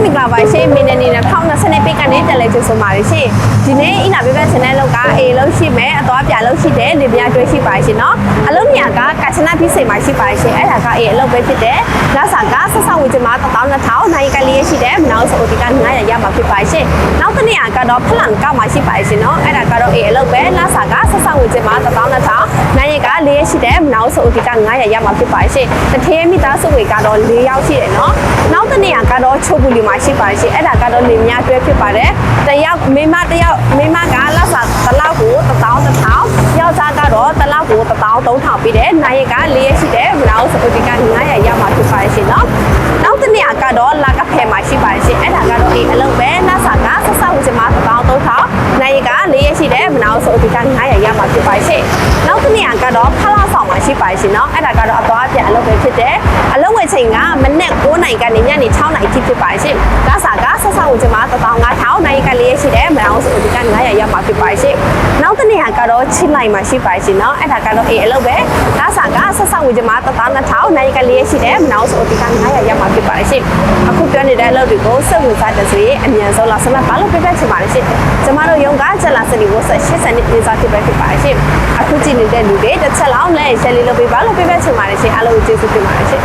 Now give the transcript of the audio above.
မင်္ဂလာပါရှင်မင်းနေနေ2020ပိတ်ကနေတက်လဲကြိုဆိုပါရရှင်ဒီနေ့အင်နာဘေဘက် channel လောက်ကအေလုံးရှိမယ်အသွားပြလုံးရှိတယ်လေပြတွေ့ရှိပါရှင်เนาะအလုံးညာကကာချနာဖြစ်စိတ်မှာရှိပါရှင်အဲ့ဒါကအေအလုံးပဲဖြစ်တယ်လာစာကဆက်ဆောင်ဝင်ချမှာ12000နိုင်ကလေးရရှိတယ်မနောက်ဆိုဒီက900ရမှာဖြစ်ပါရှင်နောက်တစ်နေရာကတော့ဖလန်ကောက်မှာရှိပါရှင်เนาะအဲ့ဒါကတော့အေအလုံးပဲလာစာကဆက်ဆောင်ဝင်ချမှာ ဆိုဒီက900ရမှာဖြစ်ပါရှင်တထင်းမိသားစုတွေကတော့4ယောက်ရှိတယ်နော်နောက်တစ်နေရာကတော့ချိုပူလီမှာရှိပါရှင်အဲ့ဒါကတော့နေများတွဲဖြစ်ပါတယ်တယောက်မိမတယောက်မိမကလက်စာတစ်လောက်ကို1000 1000ယောက်ျားကတော့တစ်လောက်ကို1000 3000ပေးတယ်နိုင်ရက4ရက်ရှိတယ်မလားဆိုဒီက900ရမှာဖြစ်ပါရှင်နော်နောက်တစ်နေရာကတော့လာကဖဲမှာရှိပါရှင်အဲ့ဒါကတော့အေးအလုံးပဲလက်စာကဆက်ဆောက်ချင်မှာ1000 3000နိုင်ရက4ရက်ရှိတယ်မလားဆိုဒီက900ရမှာဖြစ်ပါရှင်နောက်တစ်နေရာကတော့ဖလာ ဆောင်မှာရှိပါရှင်เนาะအဲ့ဒါကတော့အသွားအပြန်အလုပ်ပဲဖြစ်တယ်အလုပ်ဝင်ချိန်ကမနေ့9နိုင်ကနေညနေ6နိုင်ထိဖြစ်ပါရှင်လာစာကဆက်ဆောက်ဝင်ချမှာ15000နိုင်က၄ရက်ရှိတယ်မနောက်ဆိုဒီက900ရမှာဖြစ်ပါရှင်နောက်တစ်နေရာကတော့ချင်းလိုက်မှာရှိပါရှင်เนาะအဲ့ဒါကတော့အေးအလုပ်ပဲလာစာကဆက်ဆောက်ဝင်ချမှာ12000နိုင်က၄ရက်ရှိတယ်မနောက်ဆိုဒီက900ရမှာဖြစ်ပါရှင်အခုပြော နေတဲ့အလုပ်တွေကိုစက်ဝင်စားတဲ့ဆိုရင်အမြန်ဆုံးလာစမတ်ဘာလို့ပြပြချင်ပါလဲရှင်ကျမတို့ရုံကကျက်လာစလီဝတ်ဆက်80နှစ်ပြည်စားဖြစ်ပဲဖြစ်ပါရှင်အခုကြည့်နေတဲ့လူတွေတစ်ချက်လောက်နဲ့ရှယ်လီလုပ်ပေးပါလို့ပြပြချင်ပါတယ်ရှင်အားလုံးကိုကျေးဇူးတင်ပါတယ်ရှင်